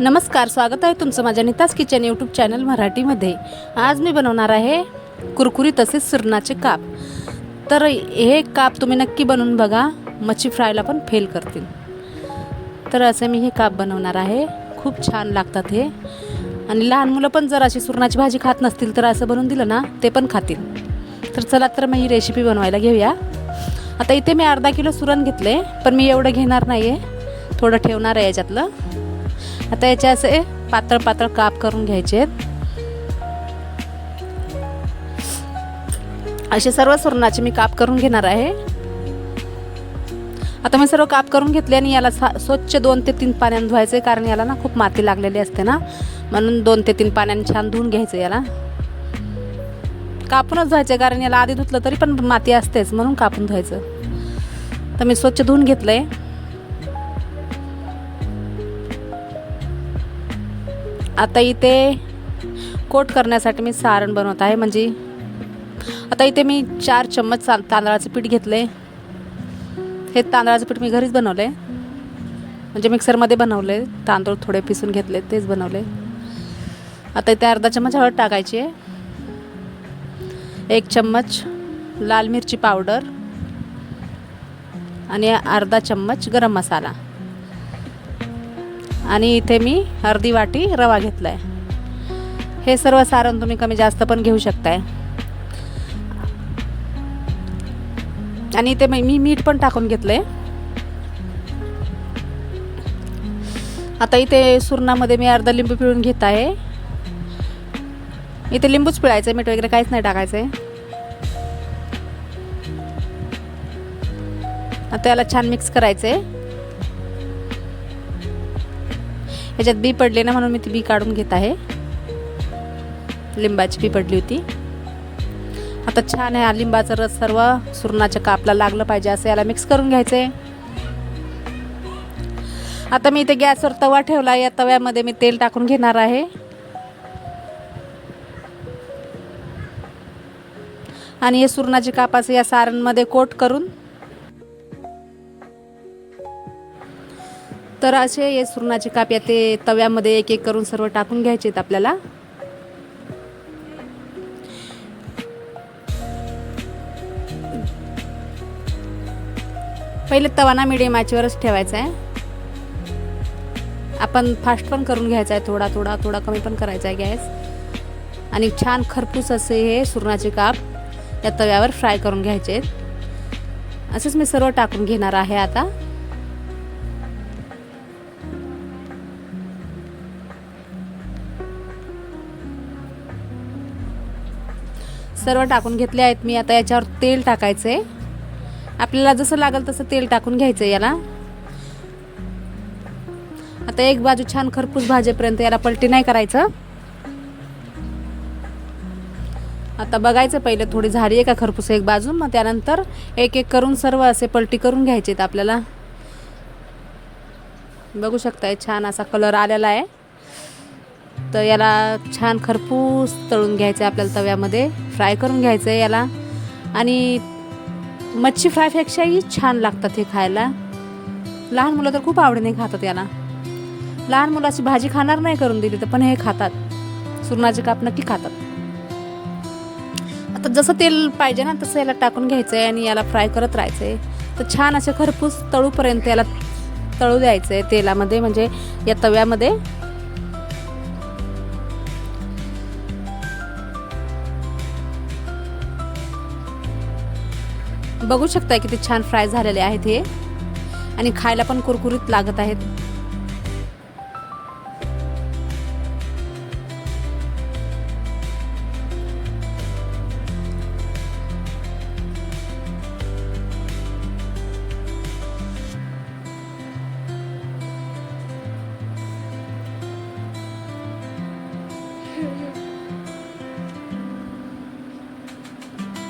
नमस्कार स्वागत आहे तुमचं माझ्या नीताज किचन यूट्यूब चॅनल मराठीमध्ये. आज मी बनवणार आहे कुरकुरी तसेच सुरणाचे काप. तर हे काप तुम्ही नक्की बनवून बघा मच्छी फ्रायला पण फेल करतील. तर असे मी हे काप बनवणार आहे. खूप छान लागतात हे. आणि लहान मुलं पण जर अशी सुरणाची भाजी खात नसतील तर असं बनवून दिलं ना ते पण खातील. तर चला तर मग ही रेसिपी बनवायला घेऊया. आता इथे मी अर्धा किलो सुरण घेतले पण मी एवढं घेणार नाही आहे थोडं ठेवणार आहे याच्यातलं. आता याचे असे पातळ पातळ काप करून घ्यायचे आहेत. असे सर्व सुरणाचे मी काप करून घेणार आहे. आता मी सर्व काप करून घेतले आणि याला सा स्वच्छ दोन ते तीन पाण्याने धुवायचे कारण याला ना खूप माती लागलेली असते ना. म्हणून दोन ते तीन पाण्याने छान धुवून घ्यायचं याला. कापूनच धुवायचं कारण याला आधी धुतलं तरी पण माती असतेच म्हणून कापून धुवायचं. तर मी स्वच्छ धुवून घेतलं आहे आता इथे कोट करण्यासाठी मी सारण बनवत आहे. म्हणजे आता इथे मी चार चम्मच ता तांदळाचं पीठ घेतले. हे तांदळाचं पीठ मी घरीच बनवले. म्हणजे मिक्सरमध्ये बनवले. तांदूळ थोडे पिसून घेतले तेच बनवले. आता इथे अर्धा चम्मच हळद टाकायची आहे. एक चम्मच लाल मिरची पावडर. आणि अर्धा चम्मच गरम मसाला. आणि इथे मी अर्धी वाटी रवा घेतला आहे हे सर्व सारण तुम्ही कमी जास्त पण घेऊ शकताय. आणि इथे मी मी मीठ पण टाकून घेतलं आहे आता इथे सुरणामध्ये मी अर्धा लिंबू पिळून घेत आहे. इथे लिंबूच पिळायचं आहे मीठ वगैरे काहीच नाही टाकायचं आहे छान मिक्स करायचं आहे ह्याच्यात बी पडले ना म्हणून मी ती बी काढून घेत आहे. लिंबाची बी पडली होती. आता छान आहे हा लिंबाचा रस सर्व सुरणाच्या कापला लागलं पाहिजे असं याला मिक्स करून घ्यायचं आहे आता मी इथे गॅसवर तवा ठेवला या तव्यामध्ये मी तेल टाकून घेणार आहे. आणि हे सुरणाचे काप या सारणमध्ये कोट करून तर असे हे सुरणाचे काप या ते तव्यामध्ये एक एक करून सर्व टाकून घ्यायचे आहेत आपल्याला. पहिले तवाना मिडियम आचेवरच ठेवायचा आहे. आपण फास्ट पण करून घ्यायचा आहे थोडा थोडा थोडा कमी पण करायचा आहे गॅस. आणि छान खरपूस असे हे सुरणाचे काप या तव्यावर फ्राय करून घ्यायचे आहेत. असेच मी सर्व टाकून घेणार आहे आता. सर्व टाकून घेतले आहेत मी. आता याच्यावर तेल टाकायचं आहे आपल्याला जसं लागेल तसं तेल टाकून घ्यायचं आहे याला. आता एक बाजू छान खरपूस भाजेपर्यंत याला पलटी नाही करायचं. आता बघायचं पहिले थोडी झाली आहे का खरपूस एक बाजू. मग त्यानंतर एक एक करून सर्व असे पलटी करून घ्यायचे आहेत आपल्याला. बघू शकताय छान असा कलर आलेला आहे. तर याला छान खरपूस तळून घ्यायचं आहे आपल्याला तव्यामध्ये. फ्राय करून घ्यायचं आहे याला. आणि मच्छी फ्रायपेक्षाही छान लागतात हे खायला. लहान मुलं तर खूप आवडीने खातात याला. लहान मुलाची भाजी खाणार नाही करून दिली तर पण हे खातात. सुरणाचे काप नक्की खातात. आता जसं तेल पाहिजे ना तसं याला टाकून घ्यायचं आहे आणि याला फ्राय करत राहायचं आहे तर छान असे खरपूस तळूपर्यंत याला तळू द्यायचं आहे तेलामध्ये म्हणजे या तव्यामध्ये. बघू शकताय किती छान फ्राय झालेले आहेत हे. आणि खायला पण कुरकुरीत लागत आहेत.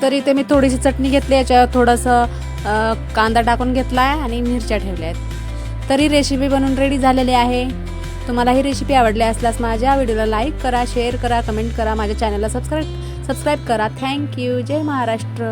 तर इथे मी थोडीशी चटणी घेतली याच्यावर थोडंसं कांदा टाकून घेतला आहे आणि मिरच्या ठेवल्या आहेत तरी रेसिपी बनवून रेडी झालेली आहे. तुम्हाला ही रेसिपी आवडली असल्यास माझ्या व्हिडिओला लाईक करा शेअर करा कमेंट करा माझ्या चॅनलला सबस्क्राईब सबस्क्राईब करा. थँक्यू जय महाराष्ट्र.